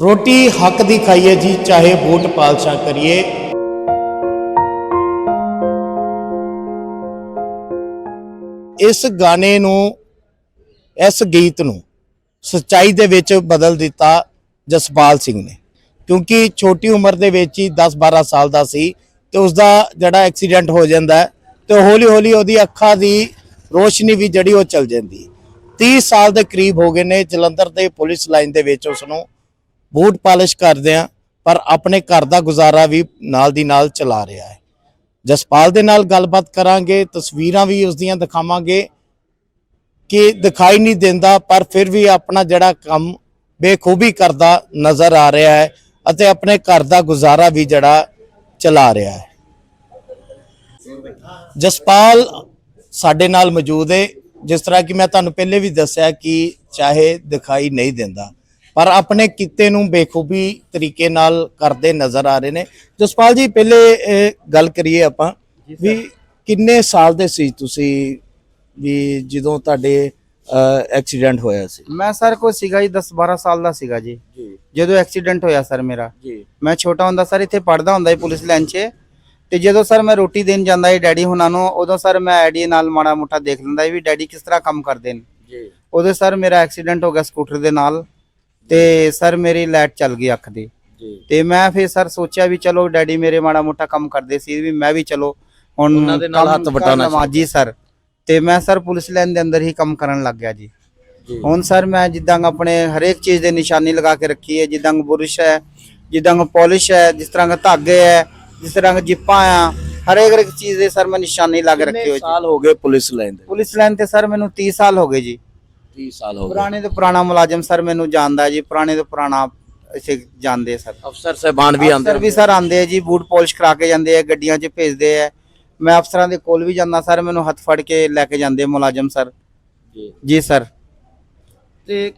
ਰੋਟੀ ਹੱਕ ਦੀ ਖਾਈਏ ਜੀ, ਚਾਹੇ ਵੋਟ ਪਾਲਸ਼ਾ ਕਰੀਏ। ਇਸ ਗਾਣੇ ਨੂੰ, ਇਸ ਗੀਤ ਨੂੰ ਸੱਚਾਈ ਦੇ ਵਿੱਚ ਬਦਲ ਦਿੱਤਾ ਜਸਪਾਲ ਸਿੰਘ ਨੇ। ਕਿਉਂਕਿ ਛੋਟੀ ਉਮਰ ਦੇ ਵਿੱਚ ਹੀ 10-12 ਸਾਲ ਦਾ ਸੀ ਤੇ ਉਸ ਦਾ ਜਿਹੜਾ ਐਕਸੀਡੈਂਟ ਹੋ ਜਾਂਦਾ ਹੈ ਤੇ ਹੌਲੀ ਹੌਲੀ ਉਹਦੀ ਅੱਖਾਂ ਦੀ ਰੋਸ਼ਨੀ ਵੀ ਜਿਹੜੀ ਉਹ ਚਲ ਜਾਂਦੀ ਹੈ। 30 ਸਾਲ ਦੇ ਕਰੀਬ ਹੋ ਗਏ ਨੇ ਜਲੰਧਰ ਦੇ ਪੁਲਿਸ ਲਾਈਨ ਦੇ ਵਿੱਚ ਉਸ ਨੂੰ ਬੂਟ ਪਾਲਿਸ਼ ਕਰਦੇ ਆ ਪਰ ਆਪਣੇ ਘਰ ਦਾ ਗੁਜ਼ਾਰਾ ਵੀ ਨਾਲ ਦੀ ਨਾਲ ਚਲਾ ਰਿਹਾ ਹੈ। ਜਸਪਾਲ ਦੇ ਨਾਲ ਗੱਲਬਾਤ ਕਰਾਂਗੇ, ਤਸਵੀਰਾਂ ਵੀ ਉਸ ਦੀਆਂ ਦਿਖਾਵਾਂਗੇ ਕਿ ਦਿਖਾਈ ਨਹੀਂ ਦਿੰਦਾ, ਪਰ ਫਿਰ ਵੀ ਆਪਣਾ ਜਿਹੜਾ ਕੰਮ ਬੇਖੂਬੀ ਕਰਦਾ ਨਜ਼ਰ ਆ ਰਿਹਾ ਹੈ ਅਤੇ ਆਪਣੇ ਘਰ ਦਾ ਗੁਜ਼ਾਰਾ ਵੀ ਜਿਹੜਾ ਚਲਾ ਰਿਹਾ ਹੈ। ਜਸਪਾਲ ਸਾਡੇ ਨਾਲ ਮੌਜੂਦ ਹੈ, ਜਿਸ ਤਰ੍ਹਾਂ ਕਿ ਮੈਂ ਤੁਹਾਨੂੰ ਪਹਿਲੇ ਵੀ ਦੱਸਿਆ ਕਿ ਚਾਹੇ ਦਿਖਾਈ ਨਹੀਂ ਦਿੰਦਾ। ਪਰ ਆਪਣੇ ਕਿੱਤੇ ਨੂੰ ਬੇਖੂਬੀ ਤਰੀਕੇ ਨਾਲ ਕਰਦੇ ਨਜ਼ਰ ਆ ਰਹੇ ਨੇ। ਜਸਪਾਲ ਜੀ ਪਹਿਲੇ ਗੱਲ ਕਰੀਏ ਆਪਾਂ ਵੀ ਕਿੰਨੇ ਸਾਲ ਦੇ ਸੀ ਤੁਸੀਂ ਵੀ ਜਦੋਂ ਤੁਹਾਡੇ ਐਕਸੀਡੈਂਟ ਹੋਇਆ ਸੀ? ਮੈਂ ਸਰ ਕੋਈ ਸੀਗਾ ਜੀ 10 12 ਸਾਲ ਦਾ ਸੀਗਾ ਜੀ। ਜਦੋਂ ਐਕਸੀਡੈਂਟ ਹੋਇਆ ਸਰ ਮੇਰਾ। ਮੈਂ ਛੋਟਾ ਹੁੰਦਾ ਸਰ ਇੱਥੇ ਪੜਦਾ ਹੁੰਦਾ ਸੀ ਪੁਲਿਸ ਲਾਈਨ 'ਚ। ਤੇ ਜਦੋਂ ਸਰ ਮੈਂ ਰੋਟੀ ਦੇਣ ਜਾਂਦਾ ਸੀ ਡੈਡੀ ਹੁਣਾਂ ਨੂੰ ਉਦੋਂ ਸਰ ਮੈਂ ਐਡੀ ਨਾਲ ਮਾੜਾ ਮੋਟਾ ਦੇਖ ਲੈਂਦਾ ਸੀ ਵੀ ਡੈਡੀ ਕਿਸ ਤਰ੍ਹਾਂ ਕੰਮ ਕਰਦੇ ਨੇ। ਜੀ। ਉਦੋਂ ਸਰ ਮੇਰਾ ਐਕਸੀਡੈਂਟ ਹੋ ਗਿਆ ਸਕੂਟਰ ਦੇ ਨਾਲ। ਤੇ ਸਰ ਮੇਰੀ ਲਾਈਟ ਚੱਲ ਗਈ ਅੱਖ ਦੀ। ਤੇ ਮੈਂ ਫਿਰ ਸਰ ਸੋਚਿਆ ਵੀ ਚਲੋ ਡੈਡੀ ਮੇਰੇ ਮਾੜਾ ਮੋਟਾ ਕੰਮ ਕਰਦੇ ਸੀ ਵੀ ਮੈਂ ਵੀ ਚਲੋ ਹੁਣ ਉਹਨਾਂ ਦੇ ਨਾਲ ਹੱਥ ਸਰ ਤੇ ਮੈਂ ਸਰ ਪੁਲਿਸ ਲਾਈਨ ਦੇ ਅੰਦਰ ਹੀ ਕੰਮ ਕਰਨ ਲੱਗ ਗਿਆ ਜੀ। ਹੁਣ ਸਰ ਮੈਂ ਜਿੱਦਾਂ ਆਪਣੇ ਹਰੇਕ ਚੀਜ਼ ਦੇ ਨਿਸ਼ਾਨੀ ਲਗਾ ਕੇ ਰੱਖੀ ਹੈ ਜਿੱਦਾਂ ਬੁਰਸ਼ ਹੈ ਜਿੱਦਾਂ ਪਾਲਿਸ਼ ਹੈ ਜਿਸ ਤਰ੍ਹਾਂ ਦਾ ਧਾਗੇ ਹੈ ਜਿਸ ਤਰ੍ਹਾਂ ਜਿੱਪਾਂ ਆ ਹਰੇਕ ਹਰੇਕ ਚੀਜ਼ ਦੇ ਸਰ ਮੈਂ ਨਿਸ਼ਾਨੀ ਲਾ ਕੇ ਰੱਖੀ ਹੋਈ ਜੀ। ਸਾਲ ਹੋ ਗਏ ਪੁਲਿਸ ਲਾਈਨ ਦੇ ਪੁਲਿਸ ਲਾਈਨ ਤੇ ਸਰ ਮੈਨੂੰ 30 ਸਾਲ ਹੋ ਗਏ ਜੀ। 30 ਸਾਲ ਹੋ ਗਏ। ਪੁਰਾਣੇ ਤੋਂ ਪੁਰਾਣਾ ਮੁਲਾਜ਼ਮ ਸਰ ਮੈਨੂੰ ਜਾਣਦਾ ਜੀ ਪੁਰਾਣੇ ਤੋਂ ਪੁਰਾਣਾ ਇਸੇ ਜਾਣਦੇ ਸਰ। ਅਫਸਰ ਸਹਿਬਾਨ ਵੀ ਆਉਂਦੇ ਸਰ ਵੀ ਸਰ ਆਂਦੇ ਆ ਜੀ ਬੂਟ ਪਾਲਿਸ਼ ਕਰਾ ਕੇ ਜਾਂਦੇ ਆ ਗੱਡੀਆਂ 'ਚ ਭੇਜਦੇ ਆ। ਮੈਂ ਅਫਸਰਾਂ ਦੇ ਕੋਲ ਵੀ ਜਾਂਦਾ ਸਰ ਮੈਨੂੰ ਹੱਥ ਫੜ ਕੇ ਲੈ ਕੇ ਜਾਂਦੇ ਆ ਮੁਲਾਜ਼ਮ ਸਰ। ਜੀ। ਜੀ ਸਰ। ਤੇ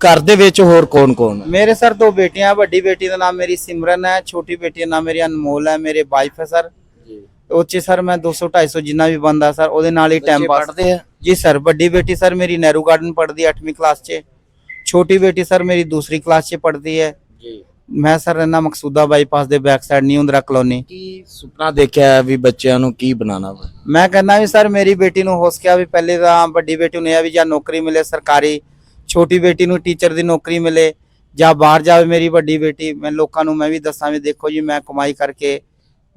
ਘਰ ਦੇ ਵਿੱਚ ਹੋਰ ਕੌਣ ਕੌਣ ਹੈ ਮੇਰੇ ਸਰ ਦੋ ਬੇਟੀਆਂ ਵੱਡੀ ਬੇਟੀ ਦਾ ਨਾਮ ਮੇਰੀ ਸਿਮਰਨ ਹੈ ਛੋਟੀ ਬੇਟੀ ਦਾ ਨਾਮ ਮੇਰੀ ਅਨਮੋਲ ਹੈ ਮੇਰੇ ਵਾਈਫ ਹੈ ਸਰ। ਉਹ 'ਚ ਸਰ ਮੈਂ 200 250 ਜਿੰਨਾ ਵੀ ਬੰਦਾ ਸਰ ਉਹਦੇ ਨਾਲ ਹੀ ਟਾਈਮ ਪਾਸ ਪੜਦੇ ਆ? ਜੀ ਸਰ ਵੱਡੀ ਬੇਟੀ ਸਰ ਮੇਰੀ ਨਹਿਰੂ ਗਾਰਡਨ ਪੜ੍ਹਦੀ ਹੈ 8ਵੀਂ ਕਲਾਸ 'ਚ। ਛੋਟੀ ਬੇਟੀ ਸਰ ਮੇਰੀ ਦੂਸਰੀ ਕਲਾਸ 'ਚ ਪੜ੍ਹਦੀ ਹੈ। ਜੀ। ਮੈਂ ਸਰ ਰਹਿਣਾ ਮਕਸੂਦਾ ਬਾਈਪਾਸ ਦੇ back side new Indira colony. ਕੀ ਸੁਪਨਾ ਦੇਖਿਆ ਵੀ ਬੱਚਿਆਂ ਨੂੰ ਕੀ ਬਣਾਉਣਾ ਵਾ? ਮੈਂ ਕਹਿੰਦਾ ਵੀ ਸਰ ਮੇਰੀ ਬੇਟੀ ਨੂੰ ਹੋ ਸਕਿਆ ਵੀ ਪਹਿਲੇ ਤਾਂ ਵੱਡੀ ਬੇਟੀ ਨੂੰ ਇਹ ਵੀ ਜਾਂ ਨੌਕਰੀ ਮਿਲੇ ਸਰਕਾਰੀ ਛੋਟੀ ਬੇਟੀ ਨੂੰ ਟੀਚਰ ਦੀ ਨੌਕਰੀ ਮਿਲੇ ਜਾਂ ਬਾਹਰ ਜਾਵੇ ਮੇਰੀ ਵੱਡੀ ਬੇਟੀ ਮੈਂ ਲੋਕਾਂ ਨੂੰ ਮੈਂ ਵੀ ਦੱਸਾਂ ਵੀ ਦੇਖੋ ਜੀ ਮੈਂ ਕਮਾਈ ਕਰਕੇ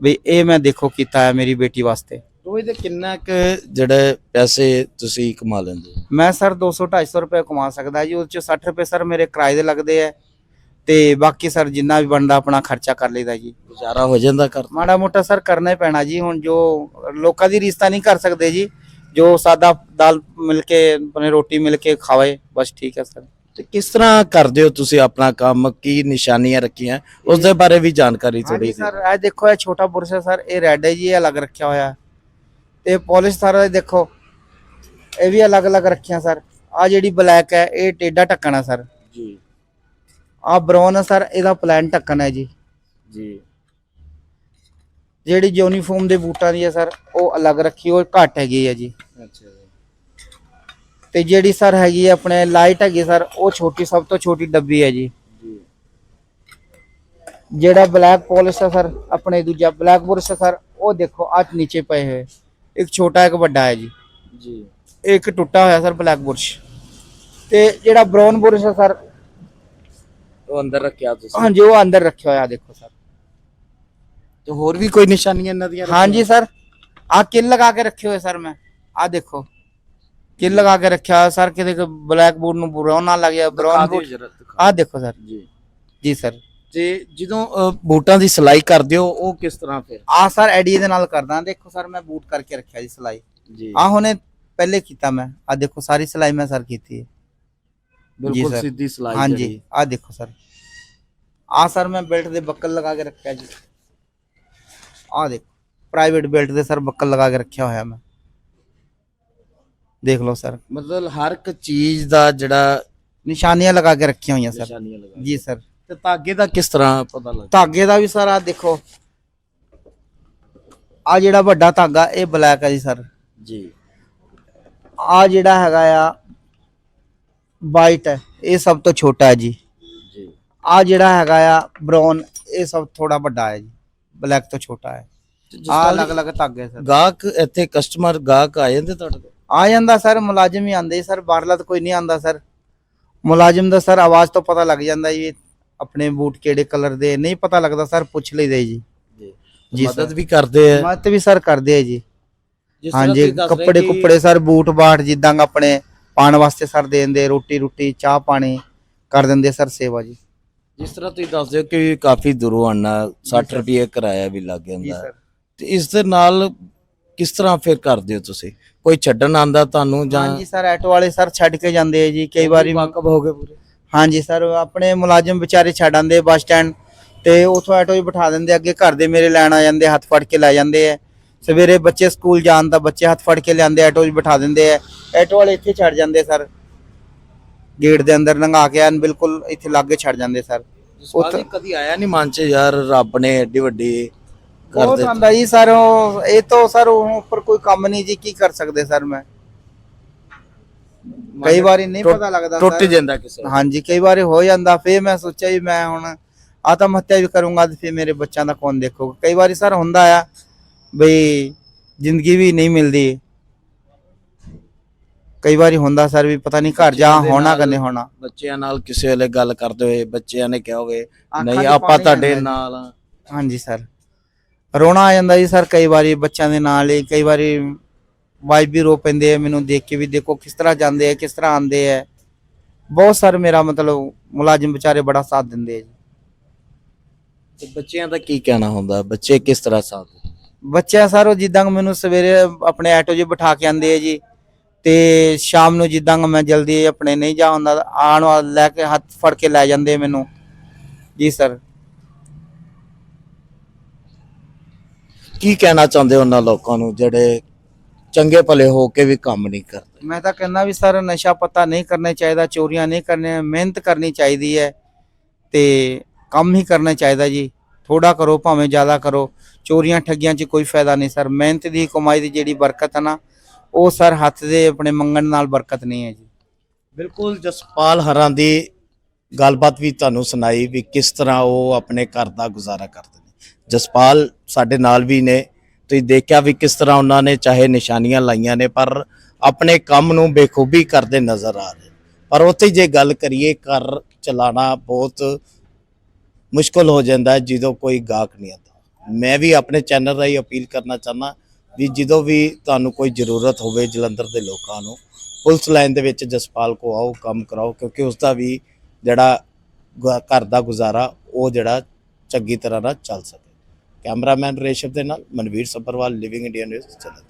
ਵੀ ਇਹ ਮੈਂ ਦੇਖੋ ਕੀਤਾ ਹੈ ਮੇਰੀ ਬੇਟੀ ਵਾਸਤੇ ਉਹ ਇਹਦੇ ਕਿੰਨਾ ਕੁ ਜਿਹੜੇ ਪੈਸੇ ਤੁਸੀਂ ਕਮਾ ਲੈਂਦੇ ਹੋ? ਮੈਂ ਸਰ 200 250 ਰੁਪਏ ਕਮਾ ਸਕਦਾ ਜੀ ਉਹ ਚ 60 ਰੁਪਏ ਸਰ ਮੇਰੇ ਕਿਰਾਏ ਦੇ ਲੱਗਦੇ ਆ ਤੇ ਬਾਕੀ ਸਰ ਜਿੰਨਾ ਵੀ ਬਣਦਾ ਆਪਣਾ ਖਰਚਾ ਕਰ ਲਈਦਾ ਜੀ ਗੁਜ਼ਾਰਾ ਹੋ ਜਾਂਦਾ ਘਰ ਦਾ? ਮਾੜਾ ਮੋਟਾ ਸਰ ਕਰਨਾ ਹੀ ਪੈਣਾ ਜੀ ਹੁਣ ਜੋ ਲੋਕਾਂ ਦੀ ਰਿਸ਼ਤਾ ਨਹੀਂ ਕਰ ਸਕਦੇ ਜੀ ਜੋ ਸਾਦਾ ਦਾਲ ਮਿਲ ਕੇ ਆਪਣੇ ਰੋਟੀ ਮਿਲ ਕੇ ਖਾਵੇ ਬਸ ਠੀਕ ਹੈ ਸਰ ਤੇ ਕਿਸ ਤਰ੍ਹਾਂ ਕਰਦੇ ਹੋ ਤੁਸੀਂ ਆਪਣਾ ਕੰਮ? ਕੀ ਨਿਸ਼ਾਨੀਆਂ ਰੱਖੀਆਂ? ਉਸ ਦੇ ਬਾਰੇ ਵੀ ਜਾਣਕਾਰੀ ਹਾਂਜੀ ਥੋੜੀ ਸਰ ਇਹ ਦੇਖੋ ਇਹ ਛੋਟਾ ਬੁਰਸ਼ ਹੈ ਸਰ ਇਹ ਰੈੱਡ ਹੈ ਜੀ ਇਹ ਅਲੱਗ ਰੱਖਿਆ ਹੋਇਆ। ਹੈ। ਤੇ ਪਾਲਿਸ਼ ਸਾਰਾ ਇਹ ਦੇਖੋ ਇਹ ਵੀ ਅਲੱਗ ਅਲੱਗ ਰੱਖਿਆ ਸਰ। ਆ ਜਿਹੜੀ ਬਲੈਕ ਹੈ ਇਹ ਟੇਡਾ ਢੱਕਣ ਹੈ ਸਰ। ਜੀ। ਆ ਬ੍ਰਾਊਨ ਹੈ ਸਰ ਇਹਦਾ ਪਲਾਨ ਢੱਕਣ ਹੈ ਜੀ। ਜੀ। ਜਿਹੜੀ ਯੂਨੀਫਾਰਮ ਦੇ ਬੂਟਾਂ ਦੀ ਹੈ ਸਰ ਉਹ ਅਲੱਗ ਰੱਖੀ ਉਹ ਘੱਟ ਹੈਗੀ ਹੈ ਜੀ। ਅੱਛਾ ਤੇ ਜਿਹੜੀ ਸਰ ਹੈਗੀ ਆਪਣੇ ਲਾਈਟ ਹੈਗੀ ਸਰ ਉਹ ਛੋਟੀ ਸਭ ਤੋਂ ਛੋਟੀ ਡੱਬੀ ਹੈ ਜੀ। ਜਿਹੜਾ ਬਲੈਕ ਪੋਲਿਸ਼ ਹੈ ਸਰ ਆਪਣੇ ਦੂਜਾ ਬਲੈਕ ਬੁਰਸ਼ ਹੈ ਸਰ ਉਹ ਦੇਖੋ ਆ ਨੀਚੇ ਪਏ ਹੋਏ। ਇੱਕ ਛੋਟਾ ਇੱਕ ਵੱਡਾ ਹੈ ਜੀ। ਜੀ। ਇੱਕ ਟੁੱਟਾ ਹੋਇਆ ਸਰ ਬਲੈਕ ਬੁਰਸ਼ ਤੇ ਜਿਹੜਾ ਬ੍ਰਾਊਨ ਬੁਰਸ਼ ਹੈ ਸਰ ਉਹ ਅੰਦਰ ਰੱਖਿਆ ਤੁਸੀਂ? ਹਾਂਜੀ ਉਹ ਅੰਦਰ ਰੱਖਿਆ ਹੋਇਆ ਦੇਖੋ ਸਰ। ਤੇ ਹੋਰ ਵੀ ਕੋਈ ਨਿਸ਼ਾਨੀਆਂ ਇਹਨਾਂ ਦੀਆਂ ਹਾਂਜੀ ਸਰ ਆ ਕਿੱਲ ਲਗਾ ਕੇ ਰੱਖੇ ਹੋਏ ਸਰ ਮੈਂ। ਆ ਦੇਖੋ। ਕਿੱਲ ਲਗਾ ਕੇ ਰੱਖਿਆ ਸਰ ਕਿਤੇ ਬਲੈਕ ਬੋਰਡ ਨੂੰ ਬ੍ਰਾਊਨ ਨਾ ਲੱਗਿਆ ਬ੍ਰਾਊਨ ਬੋਰਡ ਆ ਦੇਖੋ ਸਰ। ਜੀ। ਜੀ ਸਰ। ਤੇ ਜਦੋਂ ਬੂਟਾਂ ਦੀ ਸਿਲਾਈ ਕਰਦੇ ਹੋ ਉਹ ਕਿਸ ਤਰ੍ਹਾਂ ਫਿਰ? ਆ ਸਰ ਐਡੀ ਦੇ ਨਾਲ ਕਰਦਾ। ਦੇਖੋ ਸਰ ਮੈਂ ਬੂਟ ਕਰਕੇ ਰੱਖਿਆ ਜੀ ਸਿਲਾਈ। ਜੀ। ਆ ਹੁਣੇ ਪਹਿਲੇ ਕੀਤਾ ਮੈਂ। ਆ ਦੇਖੋ ਸਾਰੀ ਸਿਲਾਈ ਮੈਂ ਸਰ ਕੀਤੀ ਹੈ। ਬਿਲਕੁਲ। ਸਿੱਧੀ ਸਿਲਾਈ ਹਾਂਜੀ। ਆ ਦੇਖੋ ਸਰ। ਆ ਸਰ ਮੈਂ ਬੈਲਟ ਦੇ ਬੱਕਲ ਲਗਾ ਕੇ ਰੱਖਿਆ ਜੀ। ਆ ਦੇਖੋ। ਪ੍ਰਾਈਵੇਟ ਬੈਲਟ ਦੇ ਸਰ ਬੱਕਲ ਲਗਾ ਕੇ ਰੱਖਿਆ ਹੋਇਆ ਮੈਂ। ਦੇਖ ਲਓ ਸਰ। ਮਤਲਬ ਹਰ ਇੱਕ ਚੀਜ਼ ਦਾ ਜਿਹੜਾ ਨਿਸ਼ਾਨੀਆਂ ਲਗਾ ਕੇ ਰੱਖੀਆਂ ਹੋਈਆਂ ਸਰ। ਨਿਸ਼ਾਨੀਆਂ ਲਗਾ ਜੀ ਸਰ। ਤੇ ਧਾਗੇ ਦਾ ਕਿਸ ਤਰ੍ਹਾਂ ਪਤਾ ਲੱਗਦਾ ਧਾਗੇ ਦਾ ਵੀ ਸਰ ਆ ਦੇਖੋ। ਆ ਜਿਹੜਾ ਵੱਡਾ ਧਾਗਾ ਇਹ ਬਲੈਕ ਹੈ ਜੀ ਸਰ। ਜੀ। ਆ ਜਿਹੜਾ ਹੈਗਾ ਆ ਵਾਈਟ ਹੈ ਇਹ ਸਭ ਤੋਂ ਛੋਟਾ ਹੈ ਜੀ। ਜੀ। ਆ ਜਿਹੜਾ ਹੈਗਾ ਆ ਬ੍ਰਾਊਨ ਇਹ ਸਭ ਥੋੜਾ ਵੱਡਾ ਹੈ ਜੀ। ਬਲੈਕ ਤੋਂ ਛੋਟਾ ਹੈ। ਆ ਅਲੱਗ-ਅਲੱਗ ਧਾਗੇ ਸਰ। ਗਾਹਕ ਇੱਥੇ ਕਸਟਮਰ ਗਾਹਕ ਆ ਜਾਂਦੇ ਤੁਹਾਡੇ ਕੋਲ? ਆ ਜਾਂਦਾ ਸਰ ਮੁਲਾਜ਼ਮ ਹੀ ਆਂਦੇ ਸਰ ਬਾਹਰਲਾ ਤਾਂ ਕੋਈ ਨਹੀਂ ਆਂਦਾ ਸਰ। ਮੁਲਾਜ਼ਮ ਦਾ ਸਰ ਆਵਾਜ਼ ਤੋਂ ਪਤਾ ਲੱਗ ਜਾਂਦਾ ਜੀ ਆਪਣੇ ਬੂਟ ਕਿਹੜੇ ਕਲਰ ਦੇ ਨਹੀਂ ਪਤਾ ਲੱਗਦਾ ਸਰ ਪੁੱਛ ਲਈਦਾ ਜੀ। ਜੀ। ਮਦਦ। ਵੀ ਕਰਦੇ ਆ। ਮਤ ਵੀ ਸਰ ਕਰਦੇ ਆ ਜੀ। ਹਾਂਜੀ ਕੱਪੜੇ ਕੁੱਪੜੇ ਸਰ ਬੂਟ ਬਾਟ ਜਿੱਦਾਂ ਆਪਣੇ ਪਾਣ ਵਾਸਤੇ ਸਰ ਦੇ ਦਿੰਦੇ ਰੋਟੀ ਰੋਟੀ ਚਾਹ ਪਾਣੀ ਕਰ ਦਿੰਦੇ ਸਰ ਸੇਵਾ ਜੀ। ਜਿਸ ਤਰ੍ਹਾਂ ਤੁਸੀਂ ਦੱਸਦੇ ਹੋ ਕਿ ਕਾਫੀ ਦੂਰੋਂ ਆਣਾ 60 ਸਰ। ਰੁਪਏ ਕਿਰਾਇਆ ਵੀ ਲੱਗ ਜਾਂਦਾ। ਤੇ ਇਸ ਦੇ ਨਾਲ ਕਿਸ ਤਰ੍ਹਾਂ ਫਿਰ ਕਰਦੇ ਹੋ ਤੁਸੀਂ? ਕੋਈ ਛੱਡਣ ਆਂਦਾ ਤੁਹਾਨੂੰ ਜਾਂ ਹਾਂਜੀ ਸਰ ਆਟੋ ਵਾਲੇ ਸਰ ਛੱਡ ਕੇ ਜਾਂਦੇ ਆ ਜੀ ਕਈ ਵਾਰੀ ਵਾਕਬ ਹੋ ਗਏ ਪੂਰੇ। ਹਾਂਜੀ ਸਰ ਆਪਣੇ ਮੁਲਾਜ਼ਮ ਵਿਚਾਰੇ ਛੱਡ ਆਂਦੇ ਬੱਸ ਸਟੈਂਡ ਤੇ ਉਥੋਂ ਆਟੋ 'ਚ ਬਿਠਾ ਦਿੰਦੇ ਅੱਗੇ ਘਰ ਦੇ ਮੇਰੇ ਲੈਣ ਆ ਜਾਂਦੇ ਹੱਥ ਫੜ ਕੇ ਲੈ ਜਾਂਦੇ ਆ। ਸਵੇਰੇ ਬੱਚੇ ਸਕੂਲ ਜਾਣ ਤਾਂ ਬੱਚੇ ਹੱਥ ਫੜ ਕੇ ਲਿਆਂਦੇ ਆਟੋ 'ਚ ਬਿਠਾ ਦਿੰਦੇ ਆ। ਆਟੋ ਵਾਲੇ ਇੱਥੇ ਛੱਡ ਜਾਂਦੇ ਸਰ। ਗੇਟ ਦੇ ਅੰਦਰ ਲੰਘਾ ਕੇ ਐਨ ਬਿਲਕੁਲ ਇੱਥੇ ਲਾਗੇ ਛੱਡ ਜਾਂਦੇ ਸਰ। ਉੱਥੇ ਕਦੀ ਆਇਆ ਨਹੀਂ ਮਨ ਚ ਯਾਰ ਰੱਬ ਨੇ ਏਡੀ ਵੱਡੀ ਬਹੁਤ ਦਿੱਤੀ ਆਂਦਾ ਜੀ ਸਰ ਉਹ- ਇਹ ਤਾਂ ਸਰ ਉਹ ਉੱਪਰ ਕੋਈ ਕੰਮ ਨਹੀਂ ਜੀ ਕੀ ਕਰ ਸਕਦੇ ਸਰ ਮੈਂ ਕਈ ਵਾਰੀ ਨਹੀਂ ਟੁੱਟ- ਪਤਾ ਲੱਗਦਾ ਟੁੱਟ ਸਰ। ਜਾਂਦਾ ਕਿਸੇ ਦਾ। ਹਾਂਜੀ ਕਈ ਵਾਰੀ ਹੋ ਜਾਂਦਾ ਫੇਰ ਮੈਂ ਸੋਚਿਆ ਜੀ ਮੈਂ ਹੁਣ ਆਤਮ ਹੱਤਿਆ ਵੀ ਕਰੂੰਗਾ ਤੇ ਫੇਰ ਮੇਰੇ ਬੱਚਿਆਂ ਦਾ ਕੌਣ ਦੇਖੂਗਾ ਕਈ ਵਾਰੀ ਸਰ ਹੁੰਦਾ ਆ ਬਈ ਜ਼ਿੰਦਗੀ ਵੀ ਨਹੀਂ ਮਿਲਦੀ ਕਈ ਵਾਰੀ ਹੁੰਦਾ ਸਰ ਵੀ ਪਤਾ ਨਹੀਂ ਘਰ ਜਾ ਬੱਚਿਆਂ ਦੇ ਹੋਣਾ ਨਾਲ- ਕਿ ਨਹੀਂ ਹੋਣਾ ਬੱਚਿਆਂ ਨਾਲ ਕਿਸੇ ਵੇਲੇ ਗੱਲ ਕਰਦੇ ਹੋਏ ਬੱਚਿਆਂ ਨੇ ਕਿਹਾ ਹੋਵੇ ਅੱਖਾਂ ਨਹੀਂ 'ਚ ਆਪਾਂ ਪਾਣੀ ਤੁਹਾਡੇ ਆਉਂਦਾ ਨਾਲ ਆ। ਹਾਂਜੀ ਸਰ ਰੋਣਾ ਆ ਜਾਂਦਾ ਜੀ ਸਰ ਕਈ ਵਾਰੀ ਬੱਚਿਆਂ ਦੇ ਨਾਲ ਹੀ ਕਈ ਵਾਰੀ ਵਾਈਫ ਵੀ ਰੋ ਪੈਂਦੇ ਆ ਮੈਨੂੰ ਦੇਖ ਕੇ ਵੀ ਦੇਖੋ ਕਿਸ ਤਰ੍ਹਾਂ ਜਾਂਦੇ ਆ ਕਿਸ ਤਰ੍ਹਾਂ ਆਉਂਦੇ ਆ। ਬਹੁਤ ਸਰ ਮੇਰਾ ਮਤਲਬ ਮੁਲਾਜ਼ਮ ਵਿਚਾਰੇ ਬੜਾ ਸਾਥ ਦਿੰਦੇ ਆ ਜੀ। ਤੇ ਬੱਚਿਆਂ ਦਾ ਕੀ ਕਹਿਣਾ ਹੁੰਦਾ? ਬੱਚੇ ਕਿਸ ਤਰ੍ਹਾਂ ਸਾਥ ਦਿੰਦੇ? ਬੱਚਿਆਂ ਸਰ ਉਹ ਜਿੱਦਾਂ ਮੈਨੂੰ ਸਵੇਰੇ ਆਪਣੇ ਆਟੋ 'ਚ ਬਿਠਾ ਕੇ ਆਂਦੇ ਆ ਜੀ ਤੇ ਸ਼ਾਮ ਨੂੰ ਜਿੱਦਾਂ ਮੈਂ ਜਲਦੀ ਆਪਣੇ ਨਹੀਂ ਜਾ ਹੁੰਦਾ ਆਣ ਵਾਲਾ ਲੈ ਕੇ ਹੱਥ ਫੜ ਕੇ ਲੈ ਜਾਂਦੇ ਮੈਨੂੰ। ਜੀ ਸਰ। ਕੀ ਕਹਿਣਾ ਚਾਹੁੰਦੇ ਹੋ ਉਹਨਾਂ ਲੋਕਾਂ ਨੂੰ ਜਿਹੜੇ ਚੰਗੇ ਭਲੇ ਹੋ ਕੇ ਵੀ ਕੰਮ ਨਹੀਂ ਕਰਦੇ? ਮੈਂ ਤਾਂ ਕਹਿੰਦਾ ਵੀ ਸਰ ਨਸ਼ਾ ਪਤਾ ਨਹੀਂ ਕਰਨਾ ਚਾਹੀਦਾ ਚੋਰੀਆਂ ਨਹੀਂ ਕਰਨੀਆਂ ਮਿਹਨਤ ਕਰਨੀ ਚਾਹੀਦੀ ਹੈ ਤੇ ਕੰਮ ਹੀ ਕਰਨਾ ਚਾਹੀਦਾ ਜੀ। ਥੋੜਾ ਕਰੋ ਭਾਵੇਂ ਜ਼ਿਆਦਾ ਕਰੋ। ਚੋਰੀਆਂ ਠੱਗੀਆਂ 'ਚ ਕੋਈ ਫਾਇਦਾ ਨਹੀਂ ਸਰ। ਮਿਹਨਤ ਦੀ ਕਮਾਈ ਦੀ ਜਿਹੜੀ ਬਰਕਤ ਹੈ ਨਾ ਉਹ ਸਰ ਹੱਥ ਦੇ ਆਪਣੇ ਮੰਗਣ ਨਾਲ ਬਰਕਤ ਨਹੀਂ ਹੈ ਜੀ। ਬਿਲਕੁਲ ਜਸਪਾਲ ਹਰਾਂ ਦੀ ਗੱਲਬਾਤ ਵੀ ਤੁਹਾਨੂੰ ਸੁਣਾਈ ਵੀ ਕਿਸ ਤਰ੍ਹਾਂ ਉਹ ਆਪਣੇ ਘਰ ਦਾ ਗੁਜ਼ਾਰਾ ਕਰਦੇ ਜਸਪਾਲ ਸਾਡੇ ਨਾਲ ਵੀ ਨੇ। ਤੁਸੀਂ ਦੇਖਿਆ ਵੀ ਕਿਸ ਤਰ੍ਹਾਂ ਉਹਨਾਂ ਨੇ ਚਾਹੇ ਨਿਸ਼ਾਨੀਆਂ ਲਾਈਆਂ ਨੇ, ਪਰ ਆਪਣੇ ਕੰਮ ਨੂੰ ਬੇਖੂਬੀ ਕਰਦੇ ਨਜ਼ਰ ਆ ਰਹੇ। ਪਰ ਉੱਥੇ ਜੇ ਗੱਲ ਕਰੀਏ, ਘਰ ਚਲਾਣਾ ਬਹੁਤ ਮੁਸ਼ਕਲ ਹੋ ਜਾਂਦਾ ਜਦੋਂ ਕੋਈ ਗਾਹਕ ਨਹੀਂ ਆਉਂਦਾ। ਮੈਂ ਵੀ ਆਪਣੇ ਚੈਨਲ ਰਾਹੀਂ ਅਪੀਲ ਕਰਨਾ ਚਾਹੁੰਦਾ ਵੀ ਜਦੋਂ ਵੀ ਤੁਹਾਨੂੰ ਕੋਈ ਜ਼ਰੂਰਤ ਹੋਵੇ ਜਲੰਧਰ ਦੇ ਲੋਕਾਂ ਨੂੰ, ਪੁਲਿਸ ਲਾਈਨ ਦੇ ਵਿੱਚ ਜਸਪਾਲ ਕੋ ਆਓ, ਕੰਮ ਕਰਾਓ, ਕਿਉਂਕਿ ਉਸ ਦਾ ਵੀ ਜਿਹੜਾ ਗ- ਘਰ ਦਾ ਗੁਜ਼ਾਰਾ, ਉਹ ਜਿਹੜਾ ਚੰਗੀ ਤਰ੍ਹਾਂ ਨਾਲ ਚੱਲ ਸਕੇ। కెమెరామ్యాన్ రేషబ్ తెనాల్ మన Veer Sabharwal living India news చదువుతాం